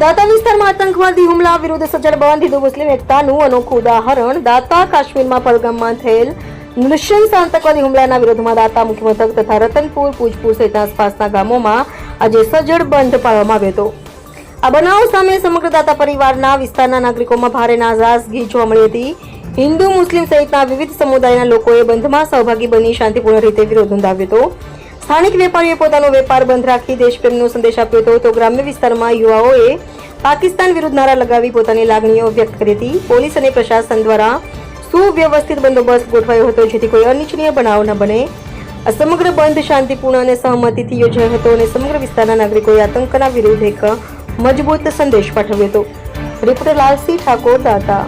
દાતા વિસ્તારમાં આતંકવાદી હુમલા વિરુદ્ધ સજ્જડ બંધ હિન્દુ મુસ્લિમ એકતાનું અનોખું ઉદાહરણ. દાતા કાશ્મીરમાં પડગામમાં થયેલ નૃશંસ આતંકવાદી હુમલાના વિરોધમાં દાતા મુખ્યમથક તથા રતનપુર પૂજપુર સહિત આસપાસના ગામોમાં આજે સજ્જડ બંધ પાડવામાં આવ્યો હતો. આ બનાવ સામે સમગ્ર દાતા પરિવારના વિસ્તારના નાગરિકોમાં ભારે નારાજગી જોવા મળી હતી. હિન્દુ મુસ્લિમ સહિતના વિવિધ સમુદાયના લોકોએ બંધમાં સહભાગી બની શાંતિપૂર્ણ રીતે વિરોધ નોંધાવ્યો હતો. સ્થાનિક વેપારીએ પોતાનો વેપાર બંધ રાખી દેશપ્રેમનો સંદેશ આપ્યો હતો તો ગ્રામ્ય વિસ્તારમાં યુવાઓએ પાકિસ્તાન વિરુદ્ધ નારા લગાવી પોતાની લાગણીઓ વ્યક્ત કરી હતી. પોલીસ અને પ્રશાસન દ્વારા સુવ્યવસ્થિત બંદોબસ્ત ગોઠવાયો હતો, જેથી કોઈ અનિચ્છનીય બનાવ ન બને. આ સમગ્ર બંધ શાંતિપૂર્ણ અને સહમતિથી યોજાયો હતો અને સમગ્ર વિસ્તારના નાગરિકોએ આતંકના વિરુદ્ધ એક મજબૂત સંદેશ પાઠવ્યો હતો. રિપોર્ટર લાલસિંહ ઠાકોર, દાતા.